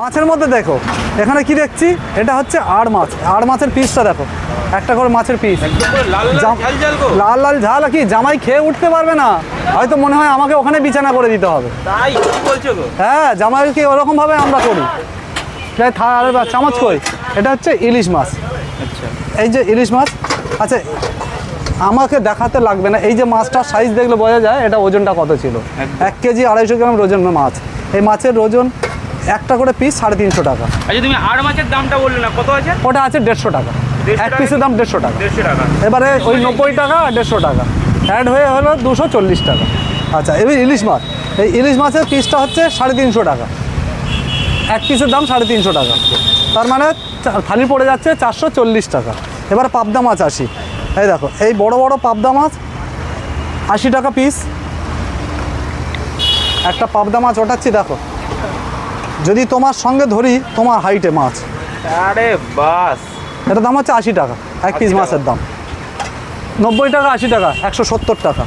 মাছের মধ্যে দেখো এখানে কি দেখছি? এটা হচ্ছে আড় মাছ। আড় মাছের পিসটা দেখো। একটা করে মাছের পিস লাল লাল ঝাল কি জামাই খেয়ে উঠতে পারবে না। হয়তো মনে হয় আমাকে ওখানে বিছানা করে দিতে হবে। হ্যাঁ জামাইকে ওরকমভাবে আমরা করি। থা চামচ কই এটা হচ্ছে ইলিশ মাছ। আচ্ছা। এই যে ইলিশ মাছ আচ্ছা আমাকে দেখাতে লাগবে না। এই যে মাছটার সাইজ দেখলে বোঝা যায় এটা ওজনটা কত ছিল। এক কেজি আড়াইশো গ্রাম ওজন মাছ। এই মাছের ওজন একটা করে পিস সাড়ে তিনশো টাকা। আচ্ছা তুমি আর মাছের দামটা বললে না কত আছে? ওটা আছে দেড়শো টাকা। এক পিসের দাম দেড়শো টাকা। দেড়শো টাকা। এবারে ওই নব্বই টাকা আর দেড়শো টাকা। অ্যাড হয়ে হলো দুশো চল্লিশ টাকা। আচ্ছা এবার ইলিশ মাছ। এই ইলিশ মাছের পিসটা হচ্ছে সাড়ে তিনশো টাকা। এক পিসের দাম সাড়ে তিনশো টাকা। তার মানে থালি পড়ে যাচ্ছে চারশো চল্লিশ টাকা। এবার পাবদা মাছ আসি। এই দেখো এই বড় বড় পাবদা মাছ আশি টাকা পিস একটা পাবদা মাছ ওঠাচ্ছি দেখো। যদি তোমার সঙ্গে ধরি তোমার হাইটে মাছ। আরে বাস। এটার দাম হচ্ছে আশি টাকা। এক পিস মাছের দাম। নব্বই টাকা আশি টাকা একশো সত্তর টাকা।